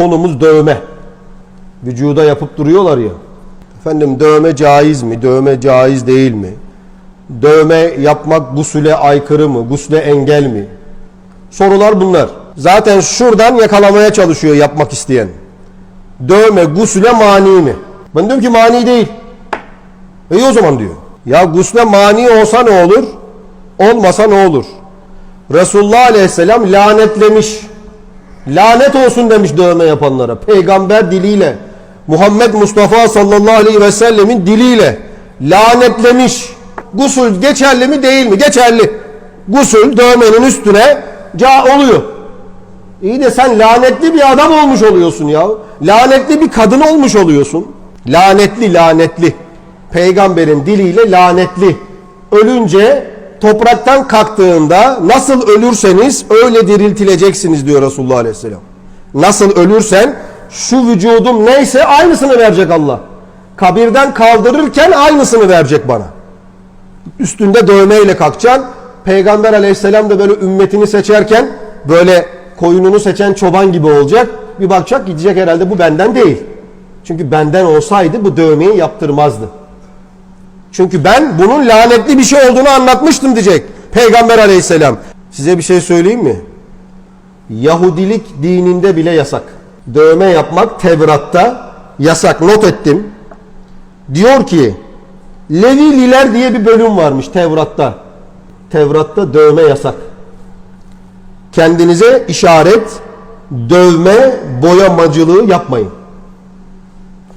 Konumuz dövme. Vücuda yapıp duruyorlar ya. Efendim dövme caiz mi? Dövme caiz değil mi? Dövme yapmak gusüle aykırı mı? Gusle engel mi? Sorular bunlar. Zaten şuradan yakalamaya çalışıyor yapmak isteyen. Dövme gusüle mani mi? Ben diyorum ki mani değil. İyi o zaman diyor. Ya gusle mani olsa ne olur? Olmasa ne olur? Resulullah Aleyhisselam lanetlemiş. Lanet olsun demiş dövme yapanlara. Peygamber diliyle. Muhammed Mustafa sallallahu aleyhi ve sellemin diliyle lanetlemiş. Gusül geçerli mi değil mi? Geçerli. Gusül dövmenin üstüne ca oluyor. İyi de sen lanetli bir adam olmuş oluyorsun ya. Lanetli bir kadın olmuş oluyorsun. Lanetli lanetli. Peygamberin diliyle lanetli. Ölünce topraktan kalktığında nasıl ölürseniz öyle diriltileceksiniz diyor Resulullah Aleyhisselam. Nasıl ölürsen şu vücudum neyse aynısını verecek Allah. Kabirden kaldırırken aynısını verecek bana. Üstünde dövmeyle kalkacaksın. Peygamber aleyhisselam da böyle ümmetini seçerken böyle koyununu seçen çoban gibi olacak. Bir bakacak gidecek herhalde bu benden değil. Çünkü benden olsaydı bu dövmeyi yaptırmazdı. Çünkü ben bunun lanetli bir şey olduğunu anlatmıştım diyecek Peygamber aleyhisselam. Size bir şey söyleyeyim mi? Yahudilik dininde bile yasak. Dövme yapmak Tevrat'ta yasak. Not ettim. Diyor ki Levililer diye bir bölüm varmış Tevrat'ta. Tevrat'ta dövme yasak. Kendinize işaret, dövme, boyamacılığı yapmayın.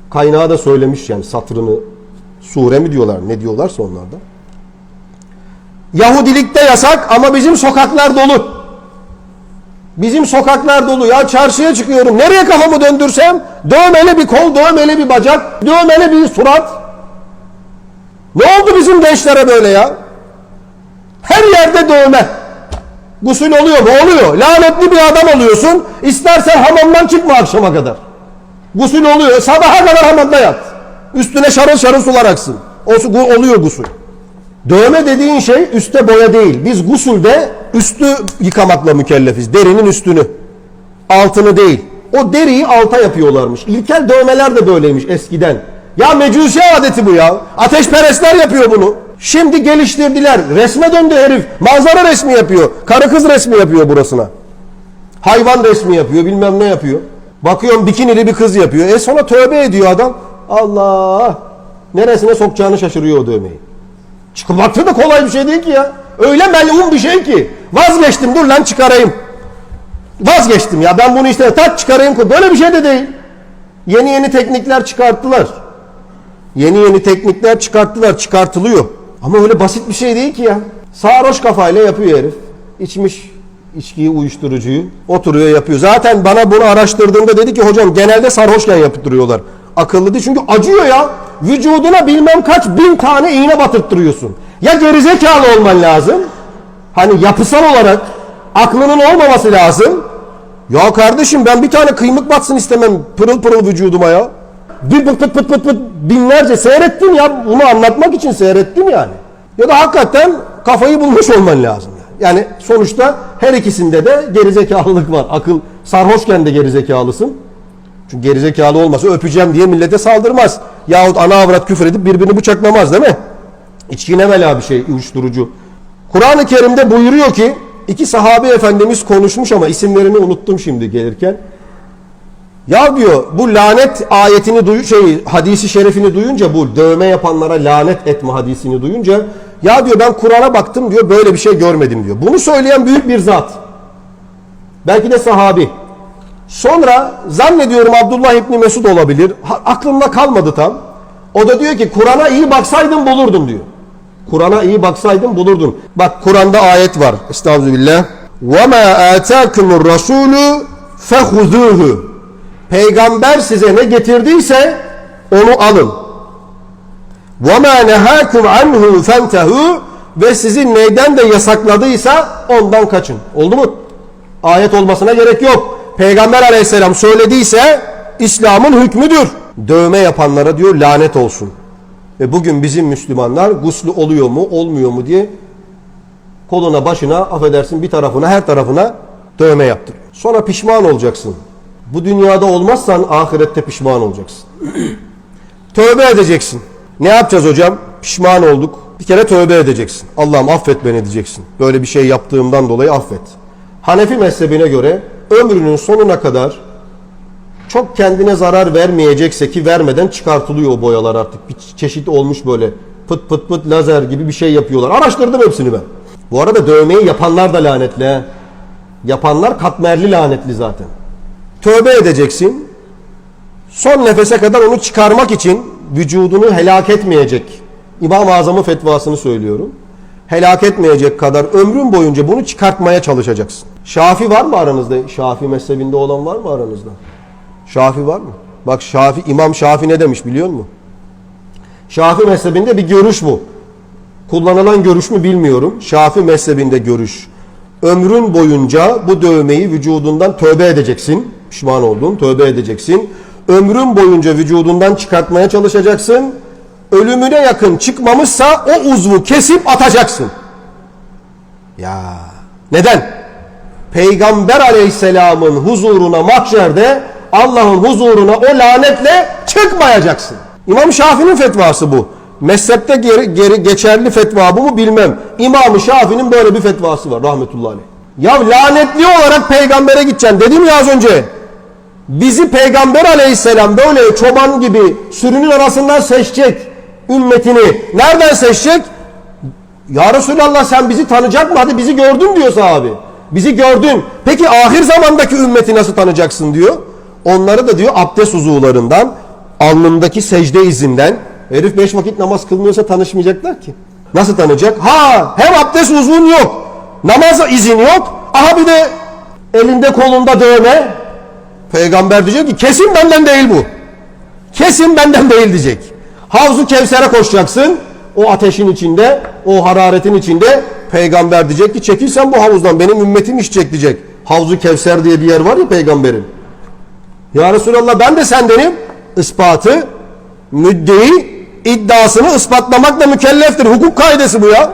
Kaynağı da söylemiş yani satırını. Sure mi diyorlar ne diyorlarsa onlarda. Yahudilikte yasak ama bizim sokaklar dolu. Bizim sokaklar dolu ya çarşıya çıkıyorum. Nereye kafamı döndürsem dövmeli bir kol, dövmeli bir bacak, dövmeli bir surat. Ne oldu bizim gençlere böyle ya? Her yerde dövme. Gusül oluyor mu? Oluyor. Lanetli bir adam oluyorsun. İstersen hamamdan çıkma akşama kadar. Gusül oluyor. Sabaha kadar hamamda yat. Üstüne şarıl şarıl sular aksın. O oluyor gusül. Dövme dediğin şey üste boya değil. Biz gusülde üstü yıkamakla mükellefiz. Derinin üstünü. Altını değil. O deriyi alta yapıyorlarmış. İlkel dövmeler de böyleymiş eskiden. Ya mecusi adeti bu ya. Ateşperestler yapıyor bunu. Şimdi geliştirdiler. Resme döndü herif. Manzara resmi yapıyor. Karı kız resmi yapıyor burasına. Hayvan resmi yapıyor. Bilmem ne yapıyor. Bakıyorum bikinili bir kız yapıyor. E sonra tövbe ediyor adam. Allah. Neresine sokacağını şaşırıyor o dövmeyi. Çıkmakta da kolay bir şey değil ki ya. Öyle melun bir şey ki. Vazgeçtim dur lan çıkarayım. Vazgeçtim ya ben bunu işte tak çıkarayım. Böyle bir şey de değil. Yeni yeni teknikler çıkarttılar. Yeni yeni teknikler çıkarttılar, çıkartılıyor. Ama öyle basit bir şey değil ki ya. Sarhoş kafayla yapıyor herif. İçmiş içkiyi, uyuşturucuyu. Oturuyor yapıyor. Zaten bana bunu araştırdığımda dedi ki hocam genelde sarhoşken yaptırıyorlar. Akıllı değil çünkü acıyor ya. Vücuduna bilmem kaç bin tane iğne batırttırıyorsun. Ya gerizekalı olman lazım. Hani yapısal olarak aklının olmaması lazım. Ya kardeşim ben bir tane kıymık batsın istemem pırıl pırıl vücuduma ya. Bir pıt pıt pıt pıt pıt binlerce seyrettim ya. Bunu anlatmak için seyrettim yani. Ya da hakikaten kafayı bulmuş olman lazım. Yani, yani sonuçta her ikisinde de gerizekalılık var. Akıl sarhoşken de gerizekalısın. Çünkü gerizekalı olmasa öpeceğim diye millete saldırmaz. Yahut ana avrat küfür edip birbirini bıçaklamaz değil mi? İçki ne bela bir şey uyuşturucu. Kur'an-ı Kerim'de buyuruyor ki iki sahabe efendimiz konuşmuş ama isimlerini unuttum şimdi gelirken. Ya diyor bu lanet ayetini duy şey hadisi şerefini duyunca bu dövme yapanlara lanet etme hadisini duyunca ya diyor ben Kur'an'a baktım diyor böyle bir şey görmedim diyor. Bunu söyleyen büyük bir zat. Belki de sahabi. Sonra zannediyorum Abdullah İbni Mesud olabilir. Ha, aklımda kalmadı tam. O da diyor ki Kur'an'a iyi baksaydın bulurdun diyor. Kur'an'a iyi baksaydın bulurdun. Bak Kur'an'da ayet var. Estağfirullah. وَمَا آتَاكُمُ الرَّسُولُ فَخُذُوهُ Peygamber size ne getirdiyse onu alın. وَمَا نَهَاكُمْ عَنْهُ فَانْتَهُ Ve sizi neyden de yasakladıysa ondan kaçın. Oldu mu? Ayet olmasına gerek yok. Peygamber aleyhisselam söylediyse İslam'ın hükmüdür. Dövme yapanlara diyor lanet olsun. Ve bugün bizim Müslümanlar guslu oluyor mu olmuyor mu diye koluna başına affedersin bir tarafına her tarafına dövme yaptır. Sonra pişman olacaksın. Bu dünyada olmazsan ahirette pişman olacaksın. tövbe edeceksin. Ne yapacağız hocam? Pişman olduk. Bir kere tövbe edeceksin. Allah'ım affet beni diyeceksin. Böyle bir şey yaptığımdan dolayı affet. Hanefi mezhebine göre ömrünün sonuna kadar çok kendine zarar vermeyecekse ki vermeden çıkartılıyor o boyalar artık. Bir çeşit olmuş böyle pıt pıt pıt lazer gibi bir şey yapıyorlar. Araştırdım hepsini ben. Bu arada dövmeyi yapanlar da lanetli. he. Yapanlar katmerli lanetli zaten. Tövbe edeceksin. Son nefese kadar onu çıkarmak için vücudunu helak etmeyecek. İmam-ı Azam'ın fetvasını söylüyorum. Helak etmeyecek kadar ömrün boyunca bunu çıkartmaya çalışacaksın. Şafi var mı aranızda? Şafi mezhebinde olan var mı aranızda? Şafi var mı? Bak Şafi, İmam Şafi ne demiş biliyor musun? Şafi mezhebinde bir görüş bu. Kullanılan görüş mü bilmiyorum. Şafi mezhebinde görüş. Ömrün boyunca bu dövmeyi vücudundan tövbe edeceksin. Pişman oldun, tövbe edeceksin. Ömrün boyunca vücudundan çıkartmaya çalışacaksın. Ölümüne yakın çıkmamışsa o uzvu kesip atacaksın. Ya neden? Peygamber aleyhisselamın huzuruna mahşerde Allah'ın huzuruna o lanetle çıkmayacaksın. İmam Şafii'nin fetvası bu. Mezhepte geri, geri geçerli fetva bu mu bilmem. İmam Şafii'nin böyle bir fetvası var rahmetullahi aleyh. Ya lanetli olarak peygambere gideceksin dedim ya az önce. Bizi peygamber aleyhisselam böyle çoban gibi sürünün arasından seçecek ümmetini. Nereden seçecek? Ya Resulallah sen bizi tanıyacak mı? Hadi bizi gördün diyor sahabi. Bizi gördün. Peki ahir zamandaki ümmeti nasıl tanıyacaksın diyor. Onları da diyor abdest uzuvlarından, alnındaki secde izinden. Herif beş vakit namaz kılmıyorsa tanışmayacaklar ki. Nasıl tanıyacak? Ha hem abdest uzvun yok. Namaz izin yok. Aha bir de elinde kolunda dövme. Peygamber diyecek ki kesin benden değil bu. Kesin benden değil diyecek. Havzu Kevser'e koşacaksın. O ateşin içinde, o hararetin içinde peygamber diyecek ki çekil sen bu havuzdan benim ümmetim içecek diyecek. Havzu Kevser diye bir yer var ya peygamberin. Ya Resulallah ben de sendenim. Ispatı, müddeyi, iddiasını ispatlamakla mükelleftir. Hukuk kaidesi bu ya.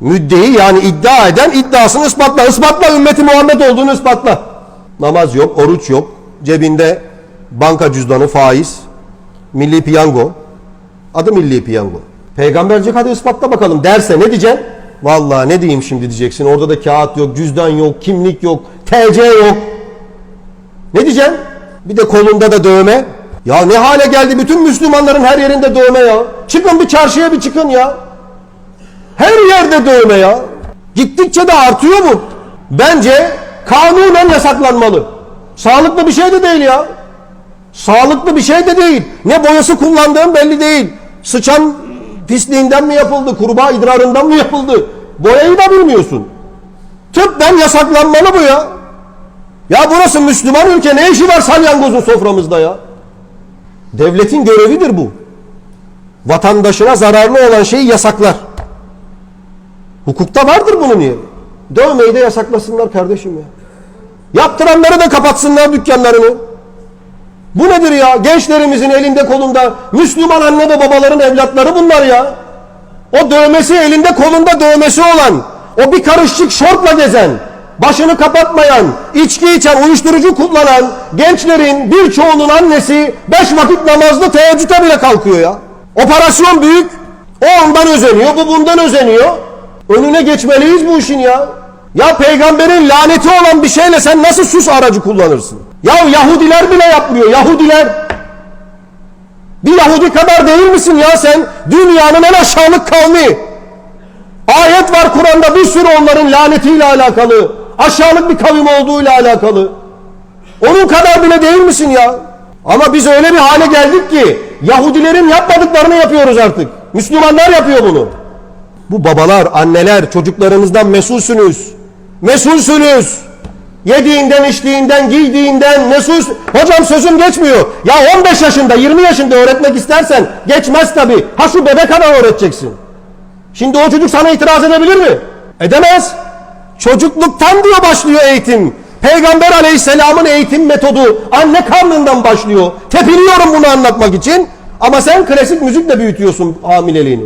Müddeyi yani iddia eden iddiasını ispatla. Ispatla ümmeti Muhammed olduğunu ispatla. Namaz yok, oruç yok. Cebinde banka cüzdanı, faiz, milli piyango. Adı milli piyango. Peygamber diyecek hadi ispatla bakalım derse ne diyeceksin? Vallahi ne diyeyim şimdi diyeceksin. Orada da kağıt yok, cüzdan yok, kimlik yok, TC yok. Ne diyeceksin? Bir de kolunda da dövme. Ya ne hale geldi bütün Müslümanların her yerinde dövme ya. Çıkın bir çarşıya bir çıkın ya. Her yerde dövme ya. Gittikçe de artıyor bu. Bence kanunen yasaklanmalı. Sağlıklı bir şey de değil ya. Sağlıklı bir şey de değil. Ne boyası kullandığın belli değil. Sıçan pisliğinden mi yapıldı, kurbağa idrarından mı yapıldı? Boyayı da bilmiyorsun. Tıbben yasaklanmalı bu ya. Ya burası Müslüman ülke ne işi var salyangozun soframızda ya? Devletin görevidir bu. Vatandaşına zararlı olan şeyi yasaklar. Hukukta vardır bunun yeri. Dövmeyi de yasaklasınlar kardeşim ya. Yaptıranları da kapatsınlar dükkanlarını. Bu nedir ya? Gençlerimizin elinde kolunda Müslüman anne ve babaların evlatları bunlar ya. O dövmesi elinde kolunda dövmesi olan, o bir karışık şortla gezen, başını kapatmayan, içki içen, uyuşturucu kullanan gençlerin birçoğunun annesi beş vakit namazlı teheccüde bile kalkıyor ya. Operasyon büyük, o ondan özeniyor, bu bundan özeniyor. Önüne geçmeliyiz bu işin ya. Ya peygamberin laneti olan bir şeyle sen nasıl sus aracı kullanırsın? Ya Yahudiler bile yapmıyor, Yahudiler. Bir Yahudi kadar değil misin ya sen? Dünyanın en aşağılık kavmi. Ayet var Kur'an'da bir sürü onların lanetiyle alakalı. Aşağılık bir kavim olduğuyla alakalı. Onun kadar bile değil misin ya? Ama biz öyle bir hale geldik ki Yahudilerin yapmadıklarını yapıyoruz artık. Müslümanlar yapıyor bunu. Bu babalar, anneler, çocuklarınızdan mesulsünüz. Mesulsünüz. Yediğinden, içtiğinden, giydiğinden mesul. Hocam sözüm geçmiyor. Ya 15 yaşında, 20 yaşında öğretmek istersen geçmez tabi. Ha şu bebek kadar öğreteceksin. Şimdi o çocuk sana itiraz edebilir mi? Edemez. Çocukluktan diyor başlıyor eğitim. Peygamber aleyhisselamın eğitim metodu anne karnından başlıyor. Tepiniyorum bunu anlatmak için. Ama sen klasik müzikle büyütüyorsun hamileliğini.